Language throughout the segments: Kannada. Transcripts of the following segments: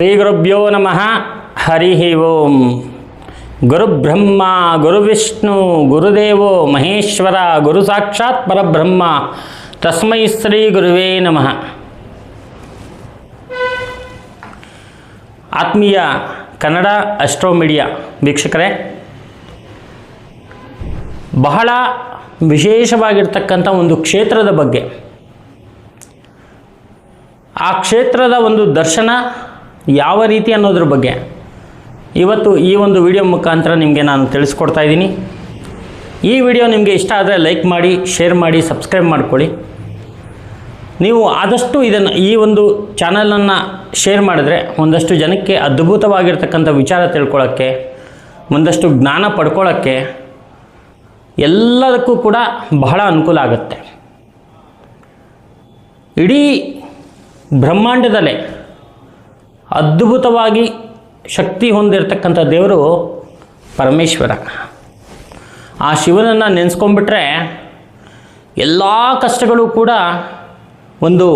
ಶ್ರೀ ಗುರುಭ್ಯೋ ನಮಃ. ಹರಿ ಓಂ. ಗುರುಬ್ರಹ್ಮ, ಗುರುವಿಷ್ಣು, ಗುರುದೇವೋ, ಮಹೇಶ್ವರ, ಗುರು ಸಾಕ್ಷಾತ್ ಪರಬ್ರಹ್ಮ. ತಸ್ಮೈ ಶ್ರೀ ಗುರುವೇ ನಮಃ. ಆತ್ಮೀಯ ಕನ್ನಡ ಅಸ್ಟ್ರೋ ಮೀಡಿಯಾ ವೀಕ್ಷಕರೇ, ಬಹಳ ವಿಶೇಷವಾಗಿರ್ತಕ್ಕಂಥ ಒಂದು ಕ್ಷೇತ್ರದ ಬಗ್ಗೆ. ಆ ಕ್ಷೇತ್ರದ ಒಂದು ದರ್ಶನ ಯಾವ ರೀತಿ ಅನ್ನೋದ್ರ ಬಗ್ಗೆ ಇವತ್ತು ಈ ಒಂದು ವಿಡಿಯೋ ಮುಖಾಂತರ ನಿಮಗೆ ನಾನು ತಿಳಿಸ್ಕೊಡ್ತಾ ಇದ್ದೀನಿ. ಈ ವಿಡಿಯೋ ನಿಮಗೆ ಇಷ್ಟ ಆದರೆ ಲೈಕ್ ಮಾಡಿ, ಶೇರ್ ಮಾಡಿ, ಸಬ್ಸ್ಕ್ರೈಬ್ ಮಾಡ್ಕೊಳ್ಳಿ. ನೀವು ಆದಷ್ಟು ಇದನ್ನು ಈ ಒಂದು ಚಾನಲನ್ನು ಶೇರ್ ಮಾಡಿದ್ರೆ ಒಂದಷ್ಟು ಜನಕ್ಕೆ ಅದ್ಭುತವಾಗಿರ್ತಕ್ಕಂಥ ವಿಚಾರ ತಿಳ್ಕೊಳ್ಳೋಕ್ಕೆ ಒಂದಷ್ಟು ಜ್ಞಾನ ಪಡ್ಕೊಳ್ಳೋಕ್ಕೆ ಎಲ್ಲದಕ್ಕೂ ಕೂಡ ಬಹಳ ಅನುಕೂಲ ಆಗುತ್ತೆ. ಇಡೀ ಬ್ರಹ್ಮಾಂಡದಲ್ಲೇ ಅದ್ಭುತವಾಗಿ ಶಕ್ತಿ ಹೊಂದಿರತಕ್ಕಂಥ ದೇವರು ಪರಮೇಶ್ವರ. ಆ ಶಿವನನ್ನು ನೆನೆಸ್ಕೊಂಡ್ಬಿಟ್ರೆ ಎಲ್ಲ ಕಷ್ಟಗಳು ಕೂಡ ಒಂದು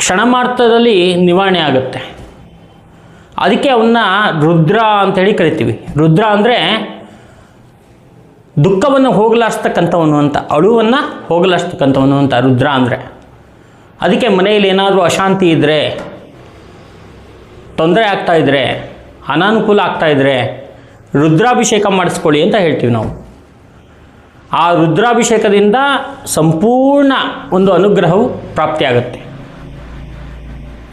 ಕ್ಷಣ ಮಾತ್ರದಲ್ಲಿ ನಿವಾರಣೆ ಆಗುತ್ತೆ. ಅದಕ್ಕೆ ಅವನ್ನ ರುದ್ರ ಅಂತೇಳಿ ಕರಿತೀವಿ. ರುದ್ರ ಅಂದರೆ ದುಃಖವನ್ನು ಹೋಗಲಾಡಿಸ್ತಕ್ಕಂಥವನು ಅಂತ, ಅಳುವನ್ನು ಹೋಗಲಾಡಿಸ್ತಕ್ಕಂಥವನು ಅಂತ ರುದ್ರ ಅಂದರೆ. ಅದಕ್ಕೆ ಮನೆಯಲ್ಲಿ ಏನಾದರೂ ಅಶಾಂತಿ ಇದ್ದರೆ ತೊಂದರೆ ಆಗ್ತಾ ಇದ್ದರೆ ಅನಾನುಕೂಲ ಆಗ್ತಾ ರುದ್ರಾಭಿಷೇಕ ಮಾಡಿಸ್ಕೊಳ್ಳಿ ಅಂತ ಹೇಳ್ತೀವಿ ನಾವು. ಆ ರುದ್ರಾಭಿಷೇಕದಿಂದ ಸಂಪೂರ್ಣ ಒಂದು ಅನುಗ್ರಹವು ಪ್ರಾಪ್ತಿಯಾಗುತ್ತೆ.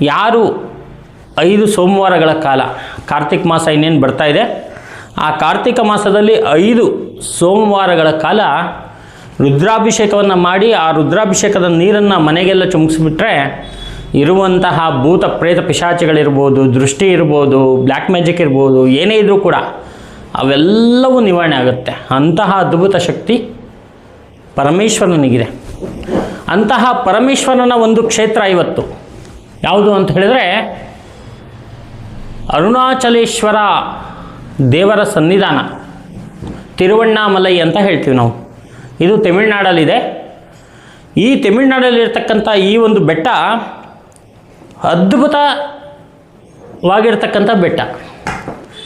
ಯಾರು ಐದು ಸೋಮವಾರಗಳ ಕಾಲ, ಕಾರ್ತಿಕ್ ಮಾಸ ಇನ್ನೇನು ಬರ್ತಾ ಇದೆ? ಆ ಕಾರ್ತಿಕ ಮಾಸದಲ್ಲಿ ಐದು ಸೋಮವಾರಗಳ ಕಾಲ ರುದ್ರಾಭಿಷೇಕವನ್ನು ಮಾಡಿ, ಆ ರುದ್ರಾಭಿಷೇಕದ ನೀರನ್ನು ಮನೆಗೆಲ್ಲ ಚುಮ್ಮಿಸ್ಬಿಟ್ರೆ ಇರುವಂತಹ ಭೂತ ಪ್ರೇತ ಪಿಶಾಚಿಗಳಿರ್ಬೋದು, ದೃಷ್ಟಿ ಇರ್ಬೋದು ಬ್ಲ್ಯಾಕ್ ಮ್ಯಾಜಿಕ್ ಇರ್ಬೋದು, ಏನೇ ಇದ್ರೂ ಕೂಡ ಅವೆಲ್ಲವೂ ನಿವಾರಣೆ ಆಗುತ್ತೆ. ಅಂತಹ ಅದ್ಭುತ ಶಕ್ತಿ ಪರಮೇಶ್ವರನಿಗಿದೆ. ಅಂತಹ ಪರಮೇಶ್ವರನ ಒಂದು ಕ್ಷೇತ್ರ ಇವತ್ತು. ಯಾವುದು ಅಂತ ಹೇಳಿದರೆ, ಅರುಣಾಚಲೇಶ್ವರ ದೇವರ ಸನ್ನಿಧಾನ, ತಿರುವಣ್ಣಾಮಲೈ ಅಂತ ಹೇಳ್ತೀವಿ ನಾವು. ಇದು ತಮಿಳ್ನಾಡಲ್ಲಿದೆ. ಈ ತಮಿಳ್ನಾಡಲ್ಲಿರ್ತಕ್ಕಂಥ ಈ ಒಂದು ಬೆಟ್ಟ ಅದ್ಭುತವಾಗಿರ್ತಕ್ಕಂಥ ಬೆಟ್ಟ.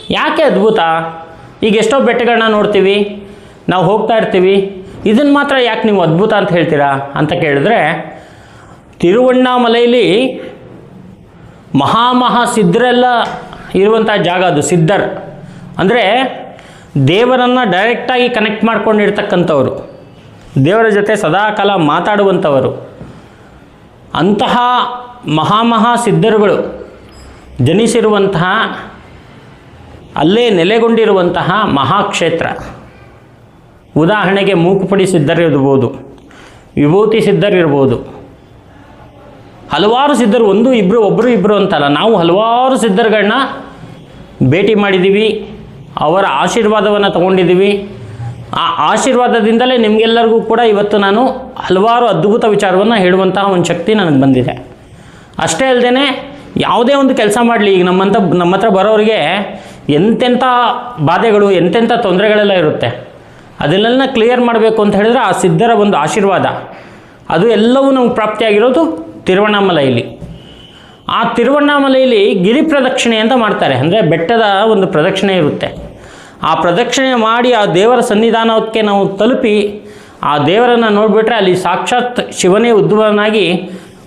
ಯಾಕೆ ಅದ್ಭುತ? ಈಗ ಎಷ್ಟೋ ಬೆಟ್ಟಗಳನ್ನ ನೋಡ್ತೀವಿ, ನಾವು ಹೋಗ್ತಾ ಇರ್ತೀವಿ ಇದನ್ನು ಮಾತ್ರ ಯಾಕೆ ನೀವು ಅದ್ಭುತ ಅಂತ ಹೇಳ್ತೀರಾ ಅಂತ ಕೇಳಿದ್ರೆ, ತಿರುವಣ್ಣಾಮಲೈಲಿ ಮಹಾಮಹಾ ಸಿದ್ಧರೆಲ್ಲ ಇರುವಂಥ ಜಾಗ ಅದು, ಸಿದ್ಧರ್. ಅಂದರೆ ದೇವರನ್ನು ಡೈರೆಕ್ಟಾಗಿ ಕನೆಕ್ಟ್ ಮಾಡ್ಕೊಂಡಿರ್ತಕ್ಕಂಥವ್ರು. ದೇವರ ಜೊತೆ ಸದಾಕಾಲ ಮಾತಾಡುವಂಥವರು. ಅಂತಹ ಮಹಾಮಹಾ ಸಿದ್ಧರುಗಳು ಜನಿಸಿರುವಂತಹ, ಅಲ್ಲೇ ನೆಲೆಗೊಂಡಿರುವಂತಹ ಮಹಾಕ್ಷೇತ್ರ. ಉದಾಹರಣೆಗೆ ಮೂಕುಪಡಿ ಸಿದ್ಧರಿರ್ಬೋದು, ವಿಭೂತಿ ಸಿದ್ಧರಿರ್ಬೋದು. ಹಲವಾರು ಸಿದ್ಧರು, ಒಂದು ಇಬ್ಬರು ಒಬ್ಬರು ಇಬ್ಬರು ಅಂತಲ್ಲ, ನಾವು ಹಲವಾರು ಸಿದ್ಧರುಗಳನ್ನ ಭೇಟಿ ಮಾಡಿದ್ದೀವಿ, ಅವರ ಆಶೀರ್ವಾದವನ್ನು ತಗೊಂಡಿದ್ದೀವಿ. ಆ ಆಶೀರ್ವಾದದಿಂದಲೇ ನಿಮಗೆಲ್ಲರಿಗೂ ಕೂಡ ಇವತ್ತು ನಾನು ಹಲವಾರು ಅದ್ಭುತ ವಿಚಾರವನ್ನು ಹೇಳುವಂತಹ ಒಂದು ಶಕ್ತಿ ನನಗೆ ಬಂದಿದೆ. ಅಷ್ಟೇ ಅಲ್ಲದೆ ಯಾವುದೇ ಒಂದು ಕೆಲಸ ಮಾಡಲಿ, ಈಗ ನಮ್ಮಂಥ ನಮ್ಮ ಹತ್ರ ಬರೋರಿಗೆ ಎಂತೆಂಥ ಬಾಧೆಗಳು, ಎಂತೆಂಥ ತೊಂದರೆಗಳೆಲ್ಲ ಇರುತ್ತೆ. ಅದನ್ನೆಲ್ಲ ಕ್ಲಿಯರ್ ಮಾಡಬೇಕು ಅಂತ ಹೇಳಿದ್ರೆ ಆ ಸಿದ್ಧರ ಒಂದು ಆಶೀರ್ವಾದ. ಅದು ಎಲ್ಲವೂ ನಮ್ಗೆ ಪ್ರಾಪ್ತಿಯಾಗಿರೋದು ತಿರುವಣ್ಣಾಮಲೈಲಿ. ಆ ತಿರುವಣ್ಣಾಮಲೈಲಿ ಗಿರಿ ಪ್ರದಕ್ಷಿಣೆ ಅಂತ ಮಾಡ್ತಾರೆ. ಅಂದರೆ ಬೆಟ್ಟದ ಒಂದು ಪ್ರದಕ್ಷಿಣೆ ಇರುತ್ತೆ. ಆ ಪ್ರದಕ್ಷಿಣೆ ಮಾಡಿ ಆ ದೇವರ ಸನ್ನಿಧಾನಕ್ಕೆ ನಾವು ತಲುಪಿ ಆ ದೇವರನ್ನು ನೋಡಿಬಿಟ್ರೆ ಅಲ್ಲಿ ಸಾಕ್ಷಾತ್ ಶಿವನೇ ಉದ್ಭವನಾಗಿ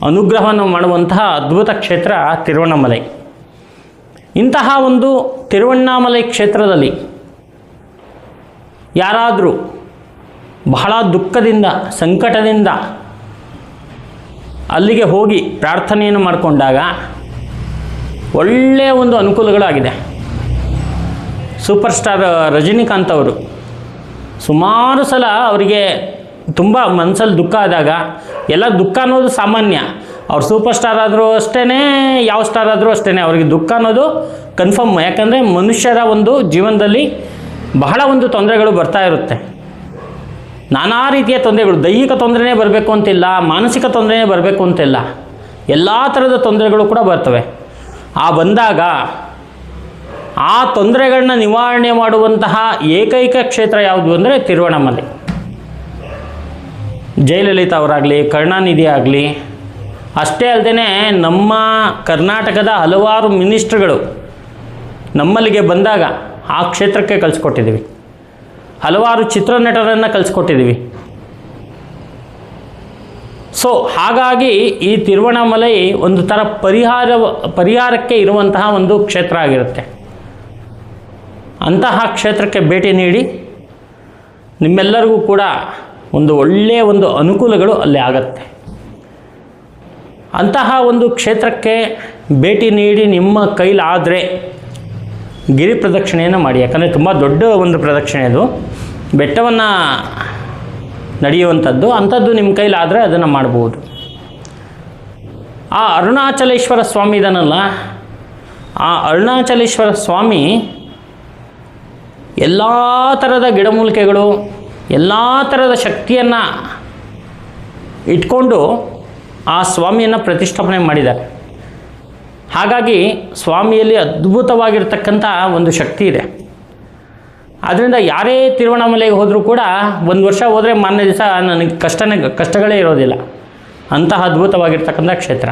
ಅನುಗ್ರಹವನ್ನು ಮಾಡುವಂತಹ ಅದ್ಭುತ ಕ್ಷೇತ್ರ ತಿರುವಣ್ಣಾಮಲೈ. ಇಂತಹ ಒಂದು ತಿರುವಣ್ಣಾಮಲೈ ಕ್ಷೇತ್ರದಲ್ಲಿ ಯಾರಾದರೂ ಬಹಳ ದುಃಖದಿಂದ, ಸಂಕಟದಿಂದ ಅಲ್ಲಿಗೆ ಹೋಗಿ ಪ್ರಾರ್ಥನೆಯನ್ನು ಮಾಡಿಕೊಂಡಾಗ ಒಳ್ಳೆಯ ಒಂದು ಅನುಕೂಲಗಳಾಗಿದೆ. ಸೂಪರ್ ಸ್ಟಾರ್ ರಜನಿಕಾಂತ್ ಅವರು ಸುಮಾರು ಸಲ ಅವರಿಗೆ ತುಂಬ ಮನಸ್ಸಲ್ಲಿ ದುಃಖ ಆದಾಗ, ಎಲ್ಲ ದುಃಖ ಅನ್ನೋದು ಸಾಮಾನ್ಯ. ಅವ್ರು ಸೂಪರ್ ಸ್ಟಾರ್ ಆದರೂ ಅಷ್ಟೇ ಯಾವ ಸ್ಟಾರ್ ಆದರೂ ಅಷ್ಟೇ ಅವ್ರಿಗೆ ದುಃಖ ಅನ್ನೋದು ಕನ್ಫರ್ಮ್ ಯಾಕಂದರೆ ಮನುಷ್ಯರ ಒಂದು ಜೀವನದಲ್ಲಿ ಬಹಳ ಒಂದು ತೊಂದರೆಗಳು ಬರ್ತಾ ಇರುತ್ತೆ. ನಾನಾ ರೀತಿಯ ತೊಂದರೆಗಳು, ದೈಹಿಕ ತೊಂದರೆನೇ ಬರಬೇಕು ಅಂತಿಲ್ಲ, ಮಾನಸಿಕ ತೊಂದರೆನೇ ಬರಬೇಕು ಅಂತಿಲ್ಲ. ಎಲ್ಲ ಥರದ ತೊಂದರೆಗಳು ಕೂಡ ಬರ್ತವೆ. ಆ ಬಂದಾಗ ಆ ತೊಂದರೆಗಳನ್ನ ನಿವಾರಣೆ ಮಾಡುವಂತಹ ಏಕೈಕ ಕ್ಷೇತ್ರ ಯಾವುದು ಅಂದರೆ ತಿರುವಣ್ಣಾಮಲೈ ಜಯಲಲಿತಾ ಅವರಾಗಲಿ, ಕರುಣಾನಿಧಿ ಆಗಲಿ, ಅಷ್ಟೇ ಅಲ್ಲದೆ ನಮ್ಮ ಕರ್ನಾಟಕದ ಹಲವಾರು ಮಿನಿಸ್ಟ್ರುಗಳು ನಮ್ಮಲ್ಲಿಗೆ ಬಂದಾಗ ಆ ಕ್ಷೇತ್ರಕ್ಕೆ ಕಳಿಸ್ಕೊಟ್ಟಿದ್ದೀವಿ. ಹಲವಾರು ಚಿತ್ರನಟರನ್ನು ಕಲಿಸ್ಕೊಟ್ಟಿದ್ದೀವಿ ಸೊ ಹಾಗಾಗಿ ಈ ತಿರುವಣ್ಣಾಮಲೈ ಒಂದು ಥರ ಪರಿಹಾರ, ಪರಿಹಾರಕ್ಕೆ ಇರುವಂತಹ ಒಂದು ಕ್ಷೇತ್ರ ಆಗಿರುತ್ತೆ. ಅಂತಹ ಕ್ಷೇತ್ರಕ್ಕೆ ಭೇಟಿ ನೀಡಿ ನಿಮ್ಮೆಲ್ಲರಿಗೂ ಕೂಡ ಒಂದು ಒಳ್ಳೆಯ ಒಂದು ಅನುಕೂಲಗಳು ಅಲ್ಲಿ ಆಗತ್ತೆ. ಅಂತಹ ಒಂದು ಕ್ಷೇತ್ರಕ್ಕೆ ಭೇಟಿ ನೀಡಿ ನಿಮ್ಮ ಕೈಲಾದರೆ ಗಿರಿ ಪ್ರದಕ್ಷಿಣೆಯನ್ನು ಮಾಡಿ. ಯಾಕಂದರೆ ತುಂಬ ದೊಡ್ಡ ಒಂದು ಪ್ರದಕ್ಷಿಣೆ ಅದು. ಬೆಟ್ಟವನ್ನು ನಡೆಯುವಂಥದ್ದು, ಅಂಥದ್ದು ನಿಮ್ಮ ಕೈಲಾದರೆ ಅದನ್ನು ಮಾಡ್ಬೋದು. ಆ ಅರುಣಾಚಲೇಶ್ವರ ಸ್ವಾಮಿ ಇದನ್ನಲ್ಲ ಆ ಅರುಣಾಚಲೇಶ್ವರ ಸ್ವಾಮಿ ಎಲ್ಲ ಥರದ ಗಿಡಮೂಲಿಕೆಗಳು ಎಲ್ಲ ಥರದ ಶಕ್ತಿಯನ್ನು ಇಟ್ಕೊಂಡು ಆ ಸ್ವಾಮಿಯನ್ನು ಪ್ರತಿಷ್ಠಾಪನೆ ಮಾಡಿದ್ದಾರೆ. ಹಾಗಾಗಿ ಸ್ವಾಮಿಯಲ್ಲಿ ಅದ್ಭುತವಾಗಿರ್ತಕ್ಕಂಥ ಒಂದು ಶಕ್ತಿ ಇದೆ. ಆದ್ದರಿಂದ ಯಾರೇ ತಿರುವಣ್ಣಾಮಲೆಗೆ ಹೋದರೂ ಕೂಡ ಒಂದು ವರ್ಷ ಹೋದರೆ ಮಾರನೇ ದಿವಸ ನನಗೆ ಕಷ್ಟನೇ ಕಷ್ಟಗಳೇ ಇರೋದಿಲ್ಲ. ಅಂತಹ ಅದ್ಭುತವಾಗಿರ್ತಕ್ಕಂಥ ಕ್ಷೇತ್ರ.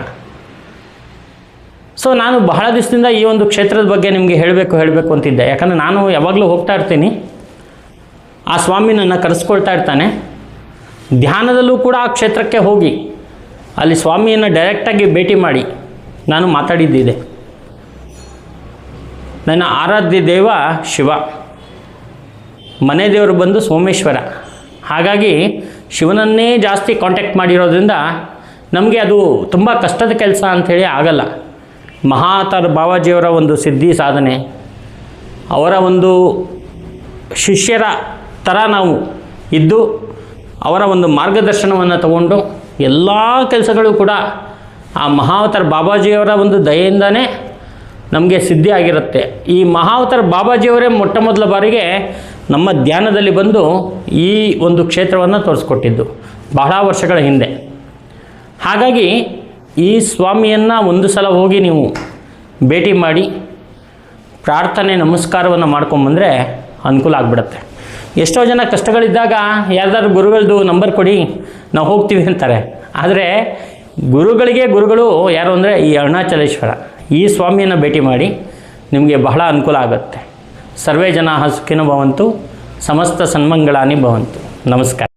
ಸೊ ನಾನು ಬಹಳ ದಿವಸದಿಂದ ಈ ಒಂದು ಕ್ಷೇತ್ರದ ಬಗ್ಗೆ ನಿಮಗೆ ಹೇಳಬೇಕು ಹೇಳಬೇಕು ಅಂತಿದ್ದೆ. ಯಾಕಂದರೆ ನಾನು ಯಾವಾಗಲೂ ಹೋಗ್ತಾ ಇರ್ತೀನಿ. ಆ ಸ್ವಾಮಿನನ್ನು ಕರೆಸ್ಕೊಳ್ತಾ ಇರ್ತಾನೆ. ಧ್ಯಾನದಲ್ಲೂ ಕೂಡ ಆ ಕ್ಷೇತ್ರಕ್ಕೆ ಹೋಗಿ ಅಲ್ಲಿ ಸ್ವಾಮಿಯನ್ನು ಡೈರೆಕ್ಟಾಗಿ ಭೇಟಿ ಮಾಡಿ ನಾನು ಮಾತಾಡಿದ್ದಿದೆ. ನನ್ನ ಆರಾಧ್ಯ ದೇವ ಶಿವ. ಮನೆ ದೇವರು ಬಂದು ಸೋಮೇಶ್ವರ. ಹಾಗಾಗಿ ಶಿವನನ್ನೇ ಜಾಸ್ತಿ ಕಾಂಟ್ಯಾಕ್ಟ್ ಮಾಡಿರೋದ್ರಿಂದ ನಮಗೆ ಅದು ತುಂಬ ಕಷ್ಟದ ಕೆಲಸ ಅಂಥೇಳಿ ಆಗಲ್ಲ. ಮಹಾತರ ಬಾವಾಜಿಯವರ ಒಂದು ಸಿದ್ಧಿ ಸಾಧನೆ. ಅವರ ಒಂದು ಶಿಷ್ಯರ ಥರ ನಾವು ಇದ್ದು ಅವರ ಒಂದು ಮಾರ್ಗದರ್ಶನವನ್ನು ತಗೊಂಡು ಎಲ್ಲ ಕೆಲಸಗಳು ಕೂಡ ಆ ಮಹಾವತಾರ್ ಬಾಬಾಜಿಯವರ ಒಂದು ದಯೆಯಿಂದನೇ ನಮಗೆ ಸಿದ್ಧಿ ಆಗಿರುತ್ತೆ. ಈ ಮಹಾವತಾರ್ ಬಾಬಾಜಿಯವರೇ ಮೊಟ್ಟ ಮೊದಲ ಬಾರಿಗೆ ನಮ್ಮ ಧ್ಯಾನದಲ್ಲಿ ಬಂದು ಈ ಒಂದು ಕ್ಷೇತ್ರವನ್ನು ತೋರಿಸ್ಕೊಟ್ಟಿದ್ದು ಬಹಳ ವರ್ಷಗಳ ಹಿಂದೆ. ಹಾಗಾಗಿ ಈ ಸ್ವಾಮಿಯನ್ನು ಒಂದು ಸಲ ಹೋಗಿ ನೀವು ಭೇಟಿ ಮಾಡಿ ಪ್ರಾರ್ಥನೆ ನಮಸ್ಕಾರವನ್ನು ಮಾಡ್ಕೊಂಬಂದರೆ ಅನುಕೂಲ ಆಗಿಬಿಡುತ್ತೆ. ಎಷ್ಟೋ ಜನ ಕಷ್ಟಗಳಿದ್ದಾಗ ಯಾರ್ದಾದ್ರು ಗುರುಗಳದ್ದು ನಂಬರ್ ಕೊಡಿ, ನಾವು ಹೋಗ್ತೀವಿ ಅಂತಾರೆ. ಆದರೆ ಗುರುಗಳಿಗೆ ಗುರುಗಳು ಯಾರು ಅಂದರೆ ಈ ಅರುಣಾಚಲೇಶ್ವರ, ಈ ಸ್ವಾಮಿಯನ್ನು ಭೇಟಿ ಮಾಡಿ ನಿಮಗೆ ಬಹಳ ಅನುಕೂಲ ಆಗುತ್ತೆ. ಸರ್ವೇ ಜನ ಸುಖಿನೋ ಭವಂತು, ಸಮಸ್ತ ಸನ್ಮಂಗಳಾನಿ ಭವಂತು. ನಮಸ್ಕಾರ.